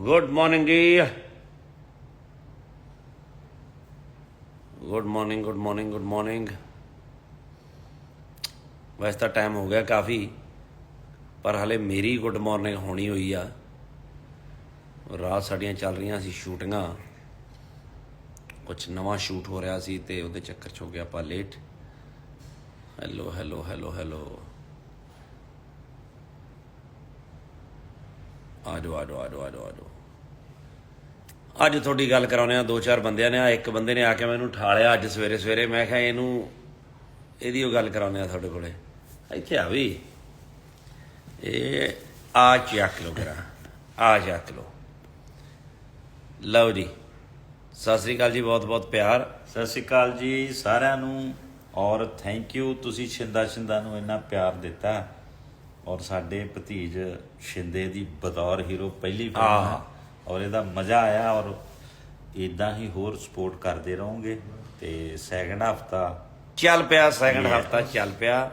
Good morning ji good morning good morning good morning ਵੈਸੇ ਤਾਂ time ਹੋ ਗਿਆ ਕਾਫੀ ਪਰ ਹਲੇ ਮੇਰੀ ਗੁੱਡ ਮਾਰਨਿੰਗ ਹੋਣੀ ਹੋਈ ਆ ਰਾਤ ਸਾਡੀਆਂ ਚੱਲ ਰਹੀਆਂ ਸੀ ਸ਼ੂਟਿੰਗਾਂ ਕੁਝ ਨਵਾਂ ਸ਼ੂਟ ਹੋ ਰਿਹਾ ਸੀ ਤੇ ਉਹਦੇ ਚੱਕਰ 'ਚ ਹੋ ਗਿਆ ਆਪਾਂ late hello hello hello hello ਆ ਜਾਓ ਆ ਜਾਓ ਆ ਜਾਓ ਆ ਜਾਓ ਆ ਜਾਓ ਅੱਜ ਤੁਹਾਡੀ ਗੱਲ ਕਰਾਉਨੇ ਆ ਦੋ ਚਾਰ ਬੰਦਿਆਂ ਨੇ ਆ ਇੱਕ ਬੰਦੇ ਨੇ ਆ ਕੇ ਮੈਨੂੰ ਠਾਲਿਆ ਅੱਜ ਸਵੇਰੇ ਸਵੇਰੇ। ਮੈਂ ਕਿਹਾ ਇਹਨੂੰ ਇਹਦੀ ਉਹ ਗੱਲ ਕਰਾਉਨੇ ਆ ਤੁਹਾਡੇ ਕੋਲੇ। ਇੱਥੇ ਆ ਵੀ। ਇਹ ਆ ਚੱਕ ਲੋ ਕਰਾ ਆ ਚੱਕ ਲੋ ਲਓ ਜੀ ਸਤਿ ਸ੍ਰੀ ਅਕਾਲ ਜੀ ਬਹੁਤ ਬਹੁਤ ਪਿਆਰ। ਸਤਿ ਸ਼੍ਰੀ ਅਕਾਲ ਜੀ ਸਾਰਿਆਂ ਨੂੰ ਔਰ ਥੈਂਕ ਯੂ ਤੁਸੀਂ ਸ਼ਿੰਦਾ ਸ਼ਿੰਦਾ ਨੂੰ ਇੰਨਾ ਪਿਆਰ ਦਿੱਤਾ। ਔਰ ਸਾਡੇ ਭਤੀਜ ਸ਼ਿੰਦੇ ਦੀ ਬਤੌਰ ਹੀਰੋ ਪਹਿਲੀ ਫਿਲਮ। ਔਰ ਇਹਦਾ ਮਜ਼ਾ ਆਇਆ ਔਰ ਇਦਾਂ ਹੀ ਹੋਰ ਸਪੋਰਟ ਕਰਦੇ ਰਹੋਗੇ ਤੇ ਸੈਕੰਡ ਹਫਤਾ ਚੱਲ ਪਿਆ ਸੈਕੰਡ ਹਫਤਾ ਚੱਲ ਪਿਆ।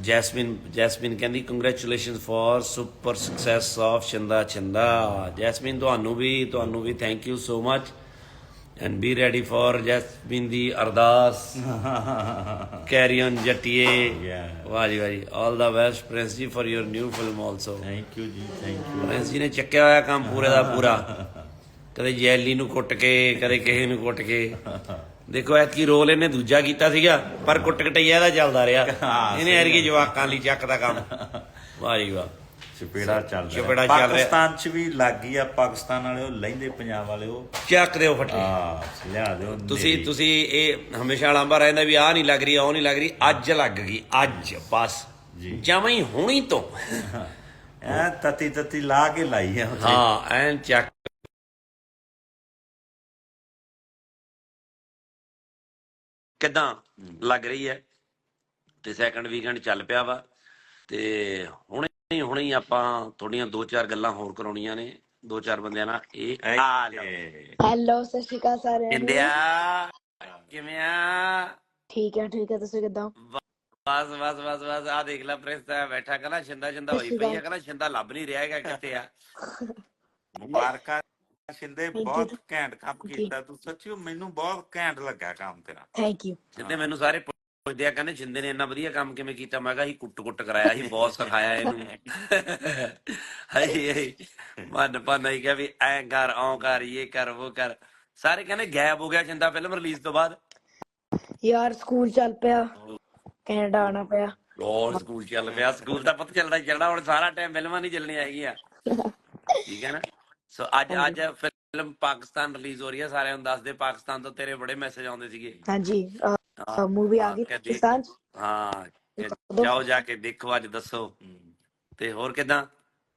ਜੈਸਮਿਨ ਜੈਸਮਿਨ ਕਹਿੰਦੀ congratulations for super success of Chanda Chanda Jasmine ਤੁਹਾਨੂੰ ਵੀ ਤੁਹਾਨੂੰ ਵੀ thank you so much and be ready for Jasmine ਦੀ ਅਰਦਾਸ ਕੈਰੀ ਔਨ ਜਟੀਏ Yeah. ਵਾਹ ਜੀ ਵਾਹ ਜੀ all the best Prince ji for your new film also thank you ਜੀ ਥੈਂਕ ਯੂ ਪ੍ਰਿੰਸ ਜੀ ਨੇ ਚੱਕਿਆ ਹੋਇਆ ਕੰਮ ਪੂਰੇ ਦਾ ਪੂਰਾ ਕਦੇ ਜੈਲੀ ਨੂੰ ਕੁੱਟ ਕੇ ਕਦੇ ਕਿਸੇ ਨੂੰ ਕੁੱਟ ਕੇ ਦੇਖੋ ਐਤਕੀ ਰੋਲ ਇਹਨੇ ਦੂਜਾ ਕੀਤਾ ਸੀਗਾ ਪਰ ਕੁੱਟ ਕਟਈਆ ਦਾ ਚੱਲਦਾ ਰਿਹਾ ਇਹਨੇ ਐਰਗੀ ਜਵਾਕਾਂ ਲਈ ਚੱਕਦਾ ਕੰਮ ਵਾਹ ਜੀ ਵਾਹ ਚਪੇੜਾ ਚੱਲ ਰਿਹਾ ਚਪੇੜਾ ਚੱਲ ਰਿਹਾ। ਪਾਕਿਸਤਾਨ ਚ ਵੀ ਲੱਗ ਗਈ ਆ ਪਾਕਿਸਤਾਨ ਵਾਲੇ ਉਹ ਲੈਂਦੇ ਪੰਜਾਬ ਵਾਲੇ ਉਹ ਚੱਕ ਦਿਓ ਫੱਟੇ ਆ ਲਿਆ ਦਿਓ ਤੁਸੀਂ। ਤੁਸੀਂ ਇਹ ਹਮੇਸ਼ਾ ਲਾਂਬਾ ਰਹਿੰਦਾ ਵੀ ਆਹ ਨਹੀਂ ਲੱਗ ਰਹੀ ਉਹ ਨਹੀਂ ਲੱਗ ਰਹੀ ਅੱਜ ਲੱਗ ਗਈ ਅੱਜ ਬਸ ਜੀ। ਜਮਾਂ ਹੀ ਹੁਣੀ ਤੋਂ ਐ ਤਤੀ ਤਤੀ ਲਾ ਕੇ ਲਾਈ ਆ। ਹਾਂ ਐਨ ਚੱਕ ਕਿਦਾਂ ਲੱਗ ਰਹੀ ਹੈ ਤੇ ਸੈਕੰਡ ਵੀਕਐਂਡ ਚੱਲ ਪਿਆ ਵਾ ਤੇ ਹੁਣੇ ਹੀ ਹੁਣੇ ਹੀ ਆਪਾਂ ਥੋੜੀਆਂ ਦੋ ਚਾਰ ਗੱਲਾਂ ਹੋਰ ਕਰਾਉਣੀਆਂ ਨੇ। ਦੋ ਚਾਰ ਬੰਦਿਆਂ ਨਾਲ। ਇਹ ਆ ਹੈਲੋ ਸਤਿ ਸ਼੍ਰੀ ਅਕਾਲ ਸਾਰਿਆਂ ਨੂੰ। ਇੰਦਿਆ ਕਿਵੇਂ ਆ? ਠੀਕ ਹੈ ਠੀਕ ਹੈ। ਤੁਸੀਂ ਕਿਦਾਂ? ਬਸ ਬਸ ਬਸ ਬਸ। ਆ ਦੇਖ ਲੈ ਪ੍ਰਿੰਸ ਤਾਂ ਬੈਠਾ ਕਹਿੰਦਾ ਛਿੰਦਾ ਛਿੰਦਾ ਹੋਈ ਪਈ ਆ। ਕਹਿੰਦਾ ਛਿੰਦਾ ਲੱਭ ਨਹੀਂ ਰਿਹਾ ਹੈਗਾ ਕਿੱਥੇ ਆ। ਮੁਬਾਰਕਾਂ। ਸ਼ਿੰਦੇ. ਬਹੁਤ ਘੈਂਟ ਕੰਮ. ਕੀਤਾ। ਤੂੰ ਸੱਚੀ ਮੈਨੂੰ ਬਹੁਤ ਘੈਂਟ ਲੱਗਾ ਕੰਮ ਤੇਰਾ। ਥੈਂਕ ਯੂ ਜਿੱਦੇ ਮੈਨੂੰ ਸਾਰੇ ਪੁੱਛਦੇ ਆ ਕਹਿੰਦੇ ਛਿੰਦੇ ਨੇ ਇੰਨਾ ਵਧੀਆ ਕੰਮ ਕਿਵੇਂ ਕੀਤਾ? ਮੈਂ ਕਿਹਾ ਹੀ ਕੁੱਟ ਕੁੱਟ ਕਰਾਇਆ ਸੀ ਬਹੁਤ ਸਿਖਾਇਆ ਇਹਨੂੰ। ਹਾਈ ਹਾਈ ਮਨ ਪਨ ਹੀ ਕਿਹਾ ਵੀ ਐ ਕਰ ਔ ਕਰ ਇਹ ਕਰ ਉਹ ਕਰ। ਸਾਰੇ ਕਹਿੰਦੇ ਗਾਇਬ ਹੋ ਗਿਆ ਛਿੰਦਾ ਫਿਲਮ ਰਿਲੀਜ਼ ਤੋਂ ਬਾਅਦ। ਯਾਰ ਸਕੂਲ ਚੱਲ ਪਿਆ। ਕੈਨੇਡਾ ਆਣਾ ਪਿਆ। ਰੋਜ਼ ਸਕੂਲ ਚੱਲ ਪਿਆ। ਸਕੂਲ ਦਾ ਪਤਾ ਚੱਲਦਾ ਚੱਲਦਾ ਹੁਣ ਸਾਰਾ ਟਾਈਮ ਫਿਲਮਾਂ ਨਹੀਂ ਚੱਲਣੀਆਂ ਹੈਗੀਆਂ। ਠੀਕ ਹੈ ਨਾ? ਸੋ ਅੱਜ ਅੱਜ ਫਿਲਮ ਪਾਕਿਸਤਾਨ ਰਿਲੀਜ਼ ਹੋ ਰਹੀ ਹੈ। ਸਾਰਿਆਂ ਨੂੰ ਦੱਸ ਦੇ ਪਾਕਿਸਤਾਨ ਤੋਂ ਤੇਰੇ ਬੜੇ ਮੈਸੇਜ ਆਉਂਦੇ ਸੀਗੇ। ਹਾਂਜੀ। ਮੂਵੀ ਆ ਗਈ ਪਾਕਿਸਤਾਨ ਚ ਹਾਂ ਜਾਓ ਜਾ ਕੇ ਦੇਖੋ ਅੱਜ ਦੱਸੋ। ਤੇ ਹੋਰ ਕਿਦਾਂ?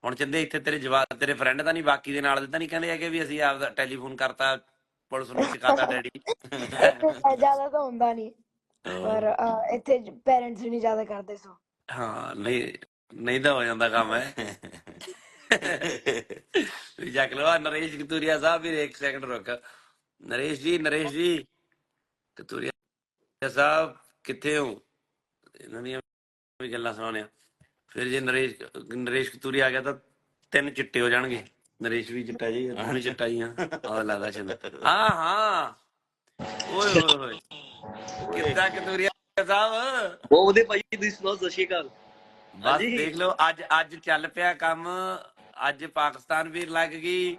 ਹੁਣ ਚੰਦੇ ਇੱਥੇ ਤੇਰੇ ਜਵਾਬ ਤੇਰੇ ਫਰੈਂਡ ਤਾਂ ਨਹੀਂ ਬਾਕੀ ਦੇ ਨਾਲ ਦੇ ਤਾਂ ਨਹੀਂ ਕਹਿੰਦੇ ਹੈਗੇ ਵੀ ਅਸੀਂ ਆਪਦਾ ਟੈਲੀਫੋਨ ਕਰਤਾ ਪੁਲਿਸ ਨੂੰ ਸਿਖਾਤਾ ਡੈਡੀ ਜ਼ਿਆਦਾ ਤਾਂ ਹੁੰਦਾ ਨਹੀਂ ਪਰ ਇੱਥੇ ਪੇਰੈਂਟਸ ਨਹੀਂ ਜ਼ਿਆਦਾ ਕਰਦੇ ਸੋ। ਹਾਂ ਨਹੀਂ ਨਹੀਂ ਤਾਂ ਹੋ ਜਾਂਦਾ ਕੰਮ ਹੈ। ਵੀ ਜਾ ਕੇ ਲੋ ਆਹ ਨਰੇਸ਼ ਕਤੂਰੀਆ ਸਾਹਿਬ ਵੀ ਇੱਕ ਸੈਕਿੰਡ ਰੁਕ। ਨਰੇਸ਼ ਜੀ ਨਰੇਸ਼ ਜੀ ਕਤੂਰੀਆ ਸਾਹਿਬ ਕਿੱਥੇ ਹੋ? ਇਹਨਾਂ ਦੀਆਂ ਵੀ ਗੱਲਾਂ ਸੁਣਾਉਣੀਆਂ ਫਿਰ ਜੇ ਨਰੇਸ਼ ਨਰੇਸ਼ ਕਤੂਰੀ ਆ ਗਿਆ ਤਾਂ ਤਿੰਨ ਚਿੱਟੇ ਹੋ ਜਾਣਗੇ। ਨਰੇਸ਼ ਵੀ ਚਿੱਟਾ ਜੀ ਵੀ ਚਿੱਟਾ ਜੀ ਹਾਂ ਆਹ ਲੱਗਦਾ ਚੰਦਾ ਹਾਂ ਹਾਂ। ਓਏ ਹੋਏ ਹੋਏ ਕਿੱਦਾਂ ਕਤੂਰੀਆ ਸਾਹਿਬ? ਬਹੁਤ ਵਧੀਆ ਭਾਈ ਤੁਸੀਂ ਸੁਣਾਓ ਸਤਿ ਸ਼੍ਰੀ ਅਕਾਲ। ਬਸ। ਦੇਖ ਲਓ ਅੱਜ ਅੱਜ ਚੱਲ ਪਿਆ ਕੰਮ। ਅੱਜ ਪਾਕਿਸਤਾਨ ਵੀ ਲੱਗ ਗਈ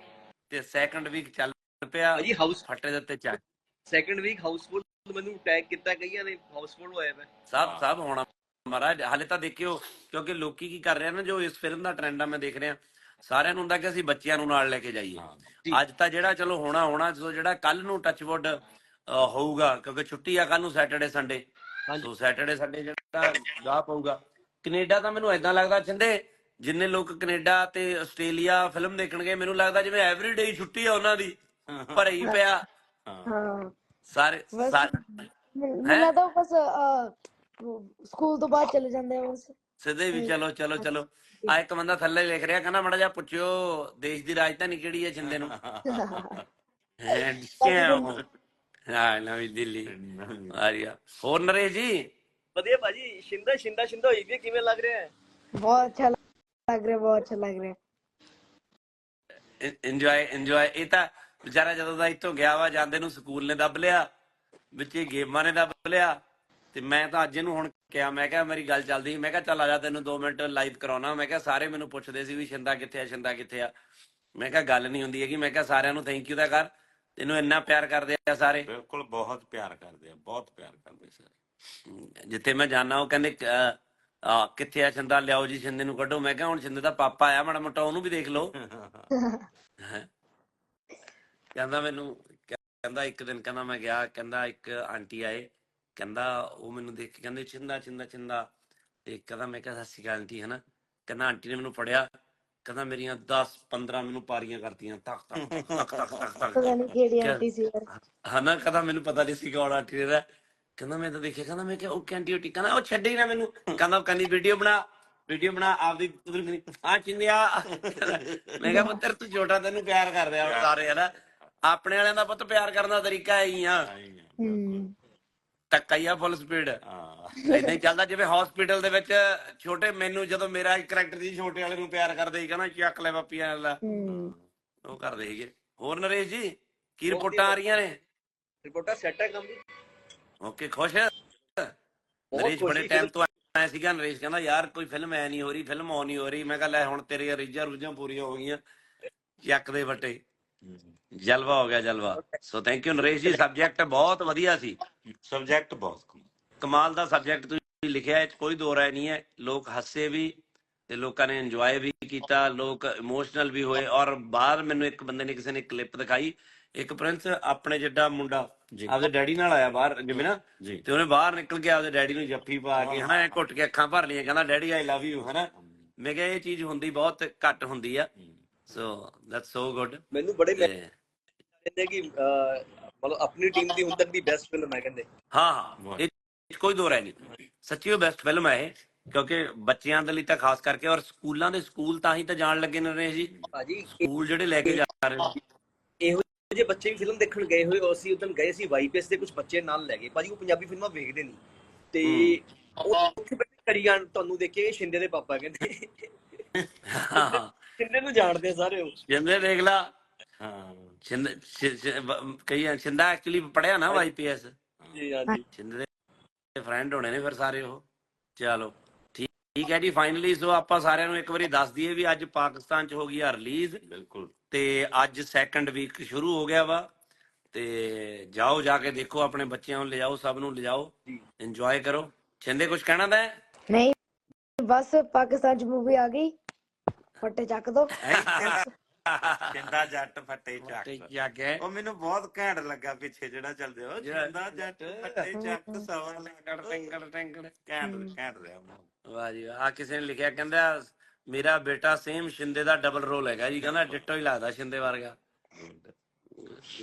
ਤੇ ਸੈਕੰਡ ਵੀਕ ਚੱਲ ਪਿਆ। ਭਾਜੀ ਹਾਊਸ ਫੱਟੇ ਦੇ ਉੱਤੇ ਚੱਕ ਸੈਕੰਡ ਵੀਕ ਹਾਊਸਫੁੱਲ ਮੈਨੂੰ ਟੈਗ ਕੀਤਾ ਕਈਆਂ ਨੇ ਹਾਊਸਫੁੱਲ ਹੋਇਆ ਮੈਂ ਸਭ ਸਭ ਹੋਣਾ। ਮਹਾਰਾਜ ਹਾਲੇ ਤਾਂ ਦੇਖਿਓ ਕਿਉਂਕਿ ਲੋਕੀ ਕੀ ਕਰ ਰਹੇ ਨਾ ਜੋ ਇਸ ਫਿਲਮ ਦਾ ਟ੍ਰੈਂਡ ਆ ਮੈਂ ਦੇਖ ਰਿਹਾ। ਸਾਰਿਆਂ ਨੂੰ ਹੁੰਦਾ ਕਿ ਅਸੀਂ ਬੱਚਿਆਂ ਨੂੰ ਨਾਲ ਲੈ ਕੇ ਜਾਈਏ। ਜੀ। ਅੱਜ ਤਾਂ ਜਿਹੜਾ ਚਲੋ ਹੋਣਾ ਹੋਣਾ ਜਦੋਂ ਜਿਹੜਾ ਕੱਲ ਨੂੰ ਟੱਚਵੁੱਡ ਹੋਊਗਾ ਕਿਉਂਕਿ ਛੁੱਟੀ ਆ ਕੱਲ ਨੂੰ Saturday Sunday. So Saturday Sunday ਜਿਹੜਾ ਗਾਹ ਪਊਗਾ। ਕੈਨੇਡਾ ਤਾਂ ਮੈਨੂੰ ਐਦਾਂ ਲੱਗਦਾ ਚੰਦੇ ਜਿੰਨੇ ਲੋਕ ਕੈਨੇਡਾ ਤੇ ਆਸਟ੍ਰੇਲੀਆ ਫਿਲਮ ਦੇਖਣਗੇ ਮੈਨੂੰ ਲੱਗਦਾ ਜਿਵੇਂ ਐਵਰੀਡੇ ਛੁੱਟੀ ਆ ਉਹਨਾਂ ਦੀ। ਭਰੇ ਹੀ ਪਿਆ। ਹਾਂ। ਸਾਰੇ ਬਸ ਸਾਰੇ। ਮੈਨੂੰ ਤਾਂ ਬਸ ਸਕੂਲ ਤੋਂ ਬਾਅਦ ਚਲੇ ਜਾਂਦੇ ਆ ਬਸ। ਸਿੱਧੇ ਵੀ ਚਲੋ ਚਲੋ ਚਲੋ। ਆ ਇੱਕ ਬੰਦਾ ਥੱਲੇ ਲਿਖ ਰਿਹਾ ਕਹਿੰਦਾ ਮੜਾ ਜਾ ਪੁੱਛਿਓ ਦੇਸ਼ ਦੀ ਰਾਜਧਾਨੀ ਕਿਹੜੀ ਹੈ ਛਿੰਦੇ ਨੂੰ? ਹਾਂ ਨਵੀਂ ਦਿੱਲੀ। ਆ ਰਹੀ ਆ। ਹੋਰ ਨਰੇਸ਼ ਜੀ? ਵਧੀਆ ਭਾਜੀ ਸ਼ਿੰਦਾ ਸ਼ਿੰਦਾ ਸ਼ਿੰਦਾ ਹੋਈ ਵੀ ਹੈ, ਕਿਵੇਂ ਲੱਗ ਰਿਹਾ ਹੈ? ਬਹੁਤ ਅੱਛਾ ਲੱਗ ਰਿਹਾ ਬਹੁਤ ਅੱਛਾ ਲੱਗ ਰਿਹਾ। ਇੰਜੋਏ ਇੰਜੋਏ ਇਹ ਤਾਂ ਵਿਚਾਰਾ ਜਦੋਂ ਦਾ ਇੱਥੋਂ ਗਿਆ ਵਾ ਜਾਂਦੇ ਨੂੰ ਸਕੂਲ ਨੇ ਦੱਬ ਲਿਆ ਵਿੱਚ ਇਹ ਗੇਮਾਂ ਨੇ ਦੱਬ ਲਿਆ ਤੇ ਮੈਂ ਤਾਂ ਅੱਜ ਇਹਨੂੰ ਹੁਣ ਕਿਹਾ ਮੈਂ ਕਿਹਾ ਮੇਰੀ ਗੱਲ ਚੱਲਦੀ ਸੀ ਮੈਂ ਕਿਹਾ ਚੱਲ ਆ ਜਾ ਤੈਨੂੰ 2 ਮਿੰਟ ਲਾਈਵ ਕਰਾਉਣਾ। ਮੈਂ ਕਿਹਾ ਸਾਰੇ ਮੈਨੂੰ ਪੁੱਛਦੇ ਸੀ ਵੀ ਸ਼ਿੰਦਾ ਕਿੱਥੇ ਆ ਸ਼ਿੰਦਾ ਕਿੱਥੇ ਆ? ਮੈਂ ਕਿਹਾ ਗੱਲ ਨਹੀਂ ਹੁੰਦੀ ਹੈਗੀ। ਮੈਂ ਕਿਹਾ ਸਾਰਿਆਂ ਨੂੰ ਥੈਂਕ ਯੂ ਦਾ ਕਰ। ਤੈਨੂੰ ਇੰਨਾ ਪਿਆਰ ਕਰਦੇ ਆ ਸਾਰੇ? ਬਿਲਕੁਲ ਬਹੁਤ ਪਿਆਰ ਕਰਦੇ ਆ ਬਹੁਤ ਪਿਆਰ ਕਰਦੇ ਸਾਰੇ। ਜਿੱਥੇ ਮੈਂ ਜਾਣਾ ਉਹ ਕਹਿੰਦੇ ਆ ਕਿੱਥੇ ਆ ਸ਼ਿੰਦਾ? ਲਿਆਓ ਜੀ ਸ਼ਿੰਦੇ ਨੂੰ ਕੱਢੋ। ਮੈਂ ਕਿਹਾ ਹੁਣ ਸ਼ਿੰਦੇ ਦਾ ਪਾਪਾ ਆਇਆ ਮਾੜਾ ਮੋਟਾ ਉਹਨੂੰ ਵੀ ਦੇਖ ਲਓ। ਕਹਿੰਦਾ ਮੈਨੂੰ ਕਹਿੰਦਾ ਇੱਕ ਦਿਨ ਕਹਿੰਦਾ ਮੈਂ ਗਿਆ ਕਹਿੰਦਾ ਇੱਕ ਆਂਟੀ ਆਏ ਕਹਿੰਦਾ ਉਹ ਮੈਨੂੰ ਦੇਖ ਕੇ ਕਹਿੰਦੇ ਚਿੰਦਾ ਚਿੰਦਾ ਚਿੰਦਾ। ਤੇ ਕਹਿੰਦਾ ਮੈਂ ਕਿਹਾ ਸਤਿ ਸ਼੍ਰੀ ਅਕਾਲ ਆਂਟੀ ਹਨਾ। ਕਹਿੰਦਾ ਆਂਟੀ ਨੇ ਮੈਨੂੰ ਫੜਿਆ ਕਹਿੰਦਾ ਮੇਰੀਆਂ 10 15 ਮੈਨੂੰ ਪਾਰੀਆਂ ਕਰਤੀਆਂ ਤੱਕ ਤੱਕ ਤੱਕ ਤੱਕ ਤੱਕ ਤੱਕ ਕਿਹੜੀ ਆਂਟੀ ਸੀ ਯਾਰ। ਹਨਾ ਕਹਿੰਦਾ ਮੈਨੂੰ ਪਤਾ ਨਹੀਂ ਸੀ ਕੌਣ ਆਂਟੀ ਦਾ ਕਹਿੰਦਾ ਮੈਂ ਤਾਂ ਦੇਖਿਆ ਕਹਿੰਦਾ ਮੈਂ ਕਿਹਾ ਉਹ ਕੈਂਟੀ ਉਟੀ ਕਹਿੰਦਾ ਉਹ ਛੱਡੇ ਹੀ ਨਾ ਮੈਨੂੰ। ਕਹਿੰਦਾ ਕਹਿੰਦੀ ਵੀਡੀਓ ਬਣਾ ਵੀਡੀਓ ਬਣਾ ਆਪਦੀ ਉਧਰ ਕਰੀ ਆ ਚਿੰਦਿਆ ਮੈਂ ਕਿਹਾ ਪੁੱਤਰ ਤੂੰ ਛੋਟਾ ਤੈਨੂੰ ਪਿਆਰ ਕਰਦੇ ਆ ਸਾਰੇ ਹਨਾ। ਆਪਣੇ ਵਾਲਿਆਂ ਦਾ ਪੁੱਤ ਪਿਆਰ ਕਰਨ ਦਾ ਤਰੀਕਾ ਇਹੀ ਆ। ਹੂੰ। ਟੱਕਾ ਹੀ ਆ ਫੁੱਲ ਸਪੀਡ ਹਾਂ। ਇਦਾਂ ਹੀ ਚੱਲਦਾ ਜਿਵੇਂ ਹਸਪੀਟਲ ਦੇ ਵਿੱਚ ਛੋਟੇ ਮੈਨੂੰ ਜਦੋਂ ਮੇਰਾ ਇੱਕ ਕਰੈਕਟਰ ਸੀ ਛੋਟੇ ਵਾਲੇ ਨੂੰ ਪਿਆਰ ਕਰਦੇ ਸੀ ਕਹਿੰਦਾ ਚੱਕ ਲੈ ਬੱਪੀਆਂ ਵਾਲਾ ਉਹ ਕਰਦੇ ਸੀਗੇ। ਹੋਰ ਨਰੇਸ਼ ਜੀ ਕੀ ਰਿਪੋਰਟਾਂ ਆ ਰਹੀਆਂ ਨੇ? ਰਿਪੋਰਟਰ ਸੈੱਟ ਹੈ ਕੰਮ ਦੀ। ਓਕੇ ਖੁਸ਼? ਨਰੇਸ਼ ਬੜੇ ਟਾਈਮ ਤੋਂ ਆਇਆ ਸੀਗਾ। ਨਰੇਸ਼ ਕਹਿੰਦਾ ਯਾਰ ਕੋਈ ਫਿਲਮ ਐ ਨਹੀਂ ਹੋ ਰਹੀ ਫਿਲਮ ਆਉ ਨਹੀਂ ਹੋ ਰਹੀ। ਮੈਂ ਕਿਹਾ ਲੈ ਹੁਣ ਤੇਰੀਆਂ ਰੀਝਾਂ ਰੂਝਾਂ ਪੂਰੀਆਂ ਹੋ ਗਈਆਂ ਚੱਕ ਦੇ ਵੱਟੇ ਜਲਵਾ ਹੋ ਗਿਆ ਜਲਵਾ। So thank you Naresh ji. Subject ਬਹੁਤ ਵਧੀਆ ਸੀ। ਸਬਜੈਕਟ ਬਹੁਤ ਕਮਾਲ। ਦਾ ਸਬਜੈਕਟ ਤੁਸੀਂ ਲਿਖਿਆ ਇਹ 'ਚ ਕੋਈ ਦੋ ਰਾਏ ਨਹੀਂ ਹੈ। ਲੋਕ ਹੱਸੇ ਵੀ ਤੇ ਲੋਕਾਂ ਨੇ ਇੰਜੋਏ ਵੀ ਕੀਤਾ ਲੋਕ ਇਮੋਸ਼ਨਲ ਵੀ ਹੋਏ ਔਰ ਬਾਹਰ ਮੈਨੂੰ ਇੱਕ ਬੰਦੇ ਨੇ ਕਿਸੇ ਨੇ ਕਲਿੱਪ ਦਿਖਾਈ। ਇੱਕ ਪ੍ਰਿੰਸ ਆਪਣੇ ਜਿੱਡਾ ਮੁੰਡਾ। ਆਪਦੇ ਡੈਡੀ ਨਾਲ ਆਇਆ ਬਾਹਰ ਜਿਵੇਂ ਨਾ। ਤੇ ਉਹਨੇ ਬਾਹਰ ਨਿਕਲ ਕੇ ਆਪਦੇ ਡੈਡੀ ਨੂੰ ਜੱਫੀ ਪਾ ਕੇ ਹਨਾ ਐ ਘੁੱਟ ਕੇ ਅੱਖਾਂ ਭਰ ਲਈਆਂ। ਕਹਿੰਦਾ ਡੈਡੀ ਆਈ ਲਵ ਯੂ ਹਨਾ। ਮੈਂ ਕਿਹਾ ਇਹ ਚੀਜ਼ ਹੁੰਦੀ ਬਹੁਤ ਘੱਟ ਹੁੰਦੀ ਆ। ਸੋ ਦੈਟਸ ਸੋ ਗੁੱਡ ਮੈਨੂੰ ਬੜੇ ਮੈਂ ਕਹਿੰਦੇ ਕਿ ਮਤਲਬ ਆਪਣੀ ਟੀਮ ਦੀ ਹੁਣ ਤੱਕ ਦੀ ਬੈਸਟ ਫਿਲਮ ਹੈ ਕਹਿੰਦੇ। ਹਾਂ ਹਾਂ। ਇਹ ਕੋਈ ਦੋ ਰਾਏ ਨਹੀਂ। ਸੱਚੀ ਉਹ ਬੈਸਟ ਫਿਲਮ ਹੈ ਇਹ ਕਿਉਂਕਿ ਬੱਚਿਆਂ ਦੇ ਲਈ ਤਾਂ ਖਾਸ ਕਰਕੇ ਔਰ ਸਕੂਲਾਂ ਦੇ ਸਕੂਲ ਤਾਂ ਹੀ ਤਾਂ ਜਾਣ ਲੱਗੇ ਨੇ ਰਹੇ ਜੀ। ਭਾਜੀ ਸਕੂਲ ਜਿਹੜੇ ਲੈ ਕੇ ਜਾ ਰਹੇ ਨੇ। ਇਹੋ ਜਿਹੇ ਬੱਚੇ ਵੀ ਫਿਲਮ ਦੇਖਣ ਗਏ ਹੋਏ ਉਹ ਅਸੀਂ ਉਦੋਂ ਗਏ ਸੀ ਵਾਈਪੀਐਸ ਦੇ ਕੁਝ ਬੱਚੇ ਨਾਲ ਲੈ ਗਏ ਭਾਜੀ ਉਹ ਪੰਜਾਬੀ ਫਿਲਮਾਂ ਵੇਖਦੇ ਨਹੀਂ। ਤੇ ਉਹ ਉੱਥੇ ਬੈਠੇ ਕਰੀ ਜਾਣ ਤੁਹਾਨੂੰ ਦੇਖੇ ਸ਼ਿੰਦੇ ਦੇ ਪਾਪਾ ਕਹਿੰਦੇ। ਸ਼ਿੰਦੇ ਨੂੰ ਜਾਣਦੇ ਆ ਸਾਰੇ ਉਹ। ਜਿੰਦੇ ਦੇਖ ਲਾ। ਹਾਂ ਛਿੰਦ ਕਈ ਛਿੰਦਾ ਐਕਚੁਅਲੀ ਪੜਿਆ ਨਾ ਵਾਈਪੀਐਸ ਜੀ ਹਾਂਜੀ। ਛਿੰਦ ਦੇ ਫਰੈਂਡ ਹੋਣੇ ਨੇ ਫਿਰ ਸਾਰੇ ਉਹ। ਚਲੋ ਠੀਕ ਹੈ ਜੀ ਫਾਈਨਲੀ ਸੋ ਆਪਾਂ ਸਾਰਿਆਂ ਨੂੰ ਇੱਕ ਵਾਰੀ ਦੱਸ ਦਈਏ ਵੀ ਅੱਜ ਪਾਕਿਸਤਾਨ ਚ ਹੋ ਗਈ ਆ ਰਿਲੀਜ਼ ਬਿਲਕੁਲ। ਤੇ ਅੱਜ ਸੈਕੰਡ ਵੀਕ ਸ਼ੁਰੂ ਹੋ ਗਿਆ ਵਾ। ਤੇ ਜਾਓ ਜਾ ਕੇ ਦੇਖੋ ਆਪਣੇ ਬੱਚਿਆਂ ਨੂੰ ਲਿਜਾਓ ਸਭ ਨੂੰ ਲਿਜਾਓ। ਜੀ। ਇੰਜੋਏ ਕਰੋ। ਛਿੰਦੇ ਕੁਝ ਕਹਿਣਾ ਦਾ ਹੈ? ਨਹੀਂ ਬਸ ਪਾਕਿਸਤਾਨ ਚ ਮੂਵੀ ਆ ਗਈ। ਫੱਟੇ ਚੱਕ ਦੋ। ਕਿੰਦਾ ਜੱਟ ਫੱਟੇ ਚੱਕ। ਜਾ ਕੇ ਉਹ ਮੈਨੂੰ ਬਹੁਤ ਘੈਂਟ ਲੱਗਾ ਪਿੱਛੇ ਜਿਹੜਾ ਚੱਲਦੇ ਹੋ ਕਿੰਦਾ ਜੱਟ ਫੱਟੇ ਚੱਕ ਸਵਾ ਟੰਗੜ ਟੰਗੜ ਟੰਗੜ। ਘੈਂਟ ਘੈਂਟ ਰਿਹਾ। ਵਾਹ ਜੀ ਆ ਕਿਸੇ ਨੇ ਲਿਖਿਆ ਕਹਿੰਦਾ ਮੇਰਾ ਬੇਟਾ ਸੇਮ ਸ਼ਿੰਦੇ ਦਾ ਡਬਲ ਰੋਲ ਹੈਗਾ ਜੀ। ਕਹਿੰਦਾ ਡਿੱਟੋ ਹੀ ਲੱਗਦਾ ਸ਼ਿੰਦੇ ਵਰਗਾ।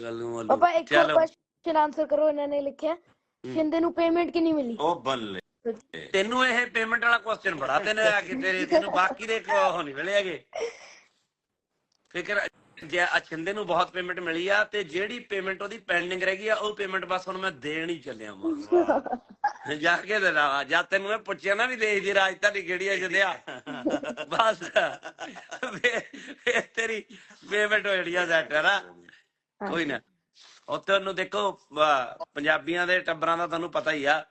ਗੱਲ ਨੂੰ। ਪਾਪਾ ਇੱਕ ਚਲੋ। ਕੁਐਸਚਨ ਆਨਸਰ ਕਰੋ ਇਹਨਾਂ ਨੇ ਲਿਖਿਆ। ਸ਼ਿੰਦੇ ਨੂੰ ਪੇਮੈਂਟ ਕਿੰਨੀ ਮਿਲੀ? ਉਹ ਬੱਲੇ। ਤੈਨੂੰ ਇਹ ਪੇਮੈਂਟ ਵਾਲਾ ਕੁਐਸਚਨ ਬੜਾ ਤੈਨੂੰ ਆ ਕਿ ਤੇਰੇ, ਤੈਨੂੰ ਬਾਕੀ ਦੇ ਕੋ ਉਹ ਨਹੀਂ ਮਿਲੇਗੇ ਫਿਕਰ, ਜੇ ਆ ਨੂੰ ਬਹੁਤ ਪੇਮੈਂਟ ਮਿਲੀ ਆ ਤੇ ਜਿਹੜੀ ਪੇਮੈਂਟ ਉਹਦੀ ਪੈਂਡਿੰਗ ਰਹਿ ਗਈ ਆ, ਉਹ ਪੇਮੈਂਟ ਬਸ ਹੁਣ ਮੈਂ ਦੇਣ ਹੀ ਚੱਲਿਆ ਵਾਂ। ਜਾ ਕੇ ਦੇ ਜਾਂ ਤੈਨੂੰ ਮੈਂ ਪੁੱਛਿਆ ਨਾ ਵੀ ਦੇਸ਼ ਦੀ ਰਾਜਧਾਨੀ ਕਿਹੜੀ ਹੈ ਜਦਿਆ ਬਸ ਤੇਰੀ ਪੇਮੈਂਟ ਹੋ ਜੜੀ ਆ ਸੈਟ ਹੈ ਨਾ? ਕੋਈ ਨਾ। ਉੱਥੇ ਉਹਨੂੰ ਦੇਖੋ ਪੰਜਾਬੀਆਂ ਦੇ ਟੱਬਰਾਂ ਦਾ ਤੁਹਾਨੂੰ ਪਤਾ ਹੀ ਆ।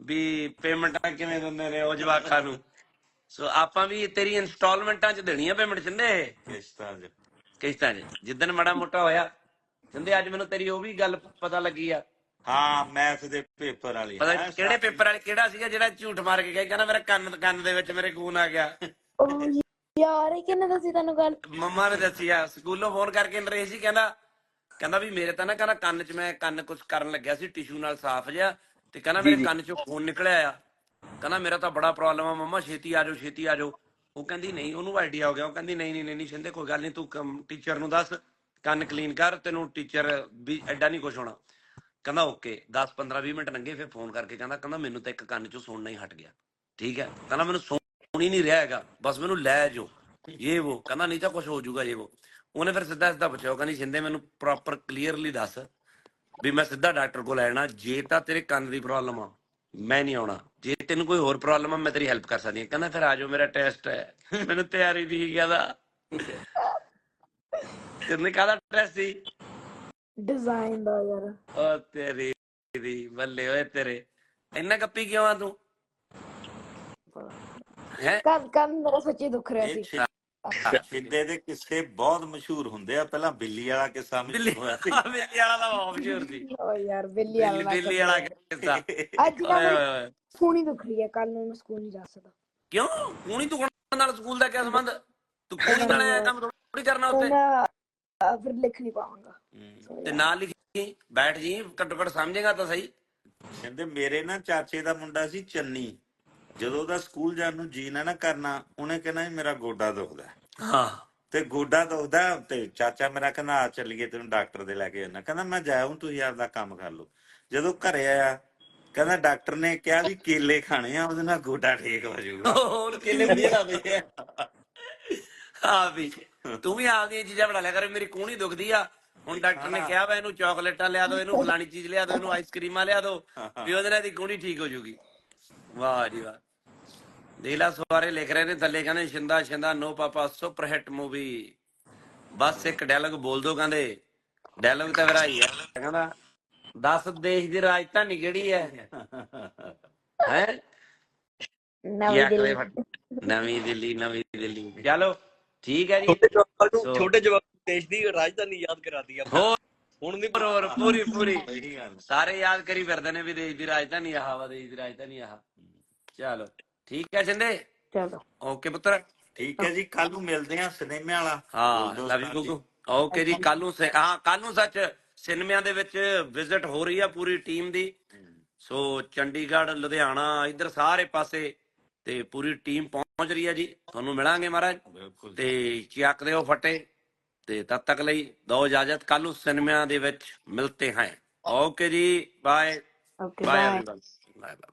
ਵੀ ਪੇਮੈਂਟਾਂ ਕਿਵੇਂ ਦਿੰਦੇ ਨੇ ਉਹ ਜਵਾਕਾਂ ਨੂੰ। ਸੋ ਆਪਾਂ ਵੀ ਤੇਰੀ ਇਨਸਟਾਲਮੈਂਟਾਂ ਚ ਦੇਣੀ ਆ ਪੇਮੈਂਟ ਚੰਦੇ ਕਿਸ਼ਤਾਂ ਚ। ਕਿਸ਼ਤਾਂ ਚ। ਜਿੱਦਣ ਮਾੜਾ ਮੋਟਾ ਹੋਇਆ ਚੰਦੇ ਅੱਜ ਮੈਨੂੰ ਤੇਰੀ ਉਹ ਵੀ ਗੱਲ ਪਤਾ ਲੱਗੀ ਆ। ਹਾਂ ਮੈਥ ਦੇ ਪੇਪਰ ਵਾਲੀ। ਪਤਾ ਕਿਹੜੇ ਪੇਪਰ ਵਾਲੇ ਕਿਹੜਾ ਸੀਗਾ ਜਿਹੜਾ ਝੂਠ ਮਾਰ ਕੇ ਗਿਆ? ਕਹਿੰਦਾ ਮੇਰੇ ਕੰਨ ਕੰਨ ਦੇ ਵਿੱਚ ਮੇਰੇ ਖੂਨ ਆ ਗਿਆ। ਉਹ ਯਾਰ ਇਹ ਕਿੰਨੇ ਦੱਸੀ ਤੈਨੂੰ ਗੱਲ? ਮੰਮਾ ਨੇ ਦੱਸਿਆ ਸਕੂਲੋਂ ਫੋਨ ਕਰਕੇ ਨਰੇਸ਼ ਜੀ ਕਹਿੰਦਾ ਕਹਿੰਦਾ ਵੀ ਮੇਰੇ ਤਾਂ ਨਾ ਕਹਿੰਦਾ ਕੰਨ 'ਚ ਮੈਂ ਕੰਨ ਕੁਝ ਕਰਨ ਲੱਗਿਆ ਸੀ ਟਿਸ਼ੂ ਨਾਲ ਸਾਫ਼ ਜਿਹਾ। ਤੇ ਕਹਿੰਦਾ ਮੇਰੇ ਕੰਨ 'ਚੋਂ ਖੂਨ ਨਿਕਲਿਆ ਆ। ਕਹਿੰਦਾ ਮੇਰਾ ਤਾਂ ਬੜਾ ਪ੍ਰੋਬਲਮ ਆ ਮੰਮਾ ਛੇਤੀ ਆ ਜਾਓ ਛੇਤੀ ਆ ਜਾਓ। ਉਹ ਕਹਿੰਦੀ ਨਹੀਂ ਉਹਨੂੰ ਆਈਡੀਆ ਹੋ ਗਿਆ। ਉਹ ਕਹਿੰਦੀ ਨਹੀਂ ਨਹੀਂ ਨਹੀਂ ਸ਼ਿੰਦੇ ਕੋਈ ਗੱਲ ਨਹੀਂ ਤੂੰ ਟੀਚਰ ਨੂੰ ਦੱਸ ਕੰਨ ਕਲੀਨ ਕਰ ਤੈਨੂੰ ਟੀਚਰ ਵੀ ਐਡਾ ਨਹੀਂ ਕੁਝ ਹੋਣਾ। ਕਹਿੰਦਾ ਓਕੇ 10 15 20 ਮਿੰਟ ਲੰਘੇ ਫਿਰ ਫੋਨ ਕਰਕੇ ਕਹਿੰਦਾ ਕਹਿੰਦਾ ਮੈਨੂੰ ਤਾਂ ਇੱਕ ਕੰਨ 'ਚੋਂ ਸੁਣਨਾ ਹੀ ਹਟ ਗਿਆ। ਠੀਕ ਹੈ? ਕਹਿੰਦਾ ਮੈਨੂੰ ਸੁਣ ਹੀ ਨਹੀਂ ਰਿਹਾ ਹੈਗਾ। ਬਸ ਮੈਨੂੰ ਲੈ ਜਾਓ। ਇਹ ਉਹ ਕਹਿੰਦਾ ਨਹੀਂ ਤਾਂ ਕੁਝ ਹੋ ਜਾਊਗਾ ਇਹ ਉਹ ਉਹਨੇ ਫਿਰ ਸਿੱਧਾ ਸਿੱਧਾ ਪੁੱਛਿਆ ਕਹਿੰਦੀ ਸ਼ਿੰਦੇ ਮੈਨੂੰ ਪ੍ਰੋਪਰ ਕਲੀਅਰਲੀ ਦੱਸ ਵੀ ਮੈਂ ਸਿੱਧਾ ਡਾਕਟਰ ਕੋਲ ਲੈਣਾ ਜੇ ਤਾਂ ਤੇਰੇ ਕੰਨ ਦੀ ਪ੍ਰੋਬਲਮ ਆ ਮੈਂ ਨਹੀਂ ਆਉਣਾ। ਜੇ ਤੈਨੂੰ ਕੋਈ ਹੋਰ ਪ੍ਰੋਬਲਮ ਆ ਮੈਂ ਤੇਰੀ ਹੈਲਪ ਕਰ ਸਕਦੀ ਹਾਂ। ਕਹਿੰਦਾ ਫਿਰ ਆ ਜਾਓ ਮੇਰਾ ਟੈਸਟ ਹੈ। ਮੈਨੂੰ ਤਿਆਰੀ ਦੀ ਕਹਿੰਦਾ। ਕਿੰਨੇ ਕਾਹਦਾ ਡਰੈਸ ਸੀ? ਡਿਜ਼ਾਈਨ ਦਾ ਯਾਰ। ਓ ਤੇਰੀ ਦੀ ਬੱਲੇ ਓਏ ਤੇਰੇ। ਇੰਨਾ ਕੱਪੀ ਕਿਉਂ ਆ ਤੂੰ? ਹੈ? ਕੱਲ ਕੱਲ ਮੇਰਾ ਸੱਚੀ ਦੁੱਖ ਰਿਹਾ ਸੀ। ਛਿੰਦੇ ਦੇ ਕਿੱਸੇ ਬਹੁਤ ਮਸ਼ਹੂਰ ਹੁੰਦੇ ਆ ਪਹਿਲਾਂ ਬਿੱਲੀ ਵਾਲਾ ਕਿੱਸਾ ਮਸ਼ਹੂਰ ਹੋਇਆ। ਸੀ ਬਿੱਲੀ ਵਾਲਾ ਬਹੁਤ ਮਸ਼ਹੂਰ ਸੀ। ਓ ਯਾਰ ਬਿੱਲੀ ਵਾਲਾ ਬਿੱਲੀ ਵਾਲਾ ਕਿੱਸਾ। ਅੱਜ ਨਾ ਫੋਨੀ ਦੁੱਖ ਰਹੀ ਹੈ ਕੱਲ ਨੂੰ ਮੈਂ ਸਕੂਲ ਨਹੀਂ ਜਾ ਸਕਦਾ। ਕਿਉਂ? ਕੂਣੀ ਤੂੰ ਨਾਲ ਸਕੂਲ ਦਾ ਕੀ ਸੰਬੰਧ? ਤੂੰ ਕੂਣੀ ਨਾਲ ਕੰਮ ਥੋੜੀ ਕਰਨਾ ਉੱਤੇ ਫਿਰ ਲਿਖ ਨਹੀਂ ਪਾਵਾਂਗਾ। ਤੇ ਨਾਲ ਲਿਖੀ ਬੈਠ ਜੀ ਘੱਟੋ ਘੱਟ ਸਮਝੇਗਾ ਤਾਂ ਸਹੀ। ਕਹਿੰਦੇ ਮੇਰੇ ਨਾ ਚਾਚੇ ਦਾ ਮੁੰਡਾ ਸੀ ਚੰਨੀ। ਜਦੋਂ ਉਹਦਾ ਸਕੂਲ ਜਾਣ ਨੂੰ ਜੀ ਨਾ ਨਾ ਕਰਨਾ ਉਹਨੇ ਕਹਿਣਾ ਵੀ ਮੇਰਾ ਗੋਡਾ ਦੁਖਦਾ ਹਾਂ। ਤੇ ਗੋਡਾ ਦੁਖਦਾ ਤੇ ਚਾਚਾ ਮੇਰਾ ਕਹਿੰਦਾ ਆ ਚੱਲੀਏ ਤੈਨੂੰ ਡਾਕਟਰ ਦੇ ਲੈ ਕੇ ਜਾਣਾ ਕਹਿੰਦਾ ਮੈਂ ਜਾਊਂ ਤੁਸੀਂ ਆਪਦਾ ਕੰਮ ਕਰ ਲਓ। ਜਦੋਂ ਘਰੇ ਆਇਆ ਕਹਿੰਦਾ ਡਾਕਟਰ ਨੇ ਕਿਹਾ ਵੀ ਕੇਲੇ ਖਾਣੇ ਆ ਉਹਦੇ ਨਾਲ ਗੋਡਾ ਠੀਕ ਹੋ ਜਾਊਗਾ। ਹੋਰ ਕਿਲੇ ਵਧੀਆ ਲੱਗਦੇ ਆ। ਆ ਵੀ ਤੂੰ ਵੀ ਆਪਦੀਆਂ ਚੀਜ਼ਾਂ ਬਣਾ ਲਿਆ ਕਰ ਮੇਰੀ ਕੂਣੀ ਦੁਖਦੀ ਆ। ਹੁਣ ਡਾਕਟਰ ਨੇ ਕਿਹਾ ਵਾ ਇਹਨੂੰ ਚਾਕਲੇਟਾਂ ਲਿਆ ਦਿਓ ਇਹਨੂੰ ਫਲਾਣੀ ਚੀਜ਼ ਲਿਆ ਦਿਓ ਇਹਨੂੰ ਆਈਸਕ੍ਰੀਮਾਂ ਲਿਆ ਦਿਓ ਵੀ ਉਹਦੇ ਨਾਲ ਦੀ ਕੂਣੀ ਠੀਕ ਹੋ ਜਾਊਗੀ। ਵਾਹ ਜੀ ਵਾਹ। ਦੇਲਾ ਸਵਾਰੇ ਲਿਖ ਰਹੇ ਨੇ ਥੱਲੇ ਕਹਿੰਦੇ Shinda Shinda no papa super hit movie. ਬਸ ਇੱਕ ਡਾਇਲੌਗ ਬੋਲ ਦੋ ਕਹਿੰਦੇ। ਡਾਇਲੌਗ ਤਾਂ ਮੇਰਾ ਹੀ ਹੈ ਕਹਿੰਦਾ 10 ਦੇਸ਼ ਦੀ ਰਾਜਧਾਨੀ ਕਿਹੜੀ ਹੈ? ਹੈ? ਨਵੀਂ ਦਿੱਲੀ। ਨਵੀਂ ਦਿੱਲੀ ਨਵੀਂ ਦਿੱਲੀ। ਚਲੋ ਠੀਕ ਹੈ ਜੀ। ਛੋਟੇ ਨੂੰ ਦੇਸ਼ ਦੀ ਰਾਜਧਾਨੀ ਯਾਦ ਕਰਾਦੀ ਆ ਹੋਰ ਹੁਣ ਨਹੀਂ ਹੋਰ ਪੂਰੀ ਪੂਰੀ। ਸਹੀ ਗੱਲ ਸਾਰੇ ਯਾਦ ਕਰੀ ਫਿਰਦੇ ਨੇ ਵੀ ਦੇਸ਼ ਦੀ ਰਾਜਧਾਨੀ ਆਹ ਵਾ ਦੇਸ਼ ਦੀ ਰਾਜਧਾਨੀ ਆਹ ਚਲੋ ਠੀਕ ਹੈ ਸਿੰਦੇ? ਚਲੋ। ਓਕੇ ਪੁੱਤਰ। ਠੀਕ ਹੈ ਜੀ ਕੱਲ ਨੂੰ ਮਿਲਦੇ ਆ ਸਿਨੇਮੇ ਵਾਲਾ। ਹਾਂ ਲਵ ਯੂ। ਗੁੱਗੂ। ਓਕੇ ਜੀ ਕੱਲ ਨੂੰ ਹਾਂ ਕੱਲ ਨੂੰ ਸੱਚ ਸਿਨੇਮਿਆਂ ਦੇ ਵਿੱਚ ਵਿਜ਼ਿਟ ਹੋ ਰਹੀ ਆ ਪੂਰੀ ਟੀਮ ਦੀ। ਸੋ ਚੰਡੀਗੜ੍ਹ ਲੁਧਿਆਣਾ ਇੱਧਰ ਸਾਰੇ ਪਾਸੇ ਤੇ ਪੂਰੀ ਟੀਮ ਪਹੁੰਚ ਰਹੀ ਆ ਜੀ। ਤੁਹਾਨੂੰ ਮਿਲਾਂਗੇ ਮਹਾਰਾਜ। ਬਿਲਕੁਲ ਤੇ ਚੱਕਦੇ ਹੋ ਫਟੇ। ਤੇ ਤਦ ਤੱਕ ਲਈ ਦੋ ਇਜਾਜ਼ਤ। ਕੱਲ ਨੂੰ ਸਿਨੇਮਿਆਂ ਦੇ ਵਿੱਚ ਮਿਲਤੇ ਹਾਂ। ਓਕੇ ਜੀ ਬਾਏ ਬਾਏ ਬਾਏ।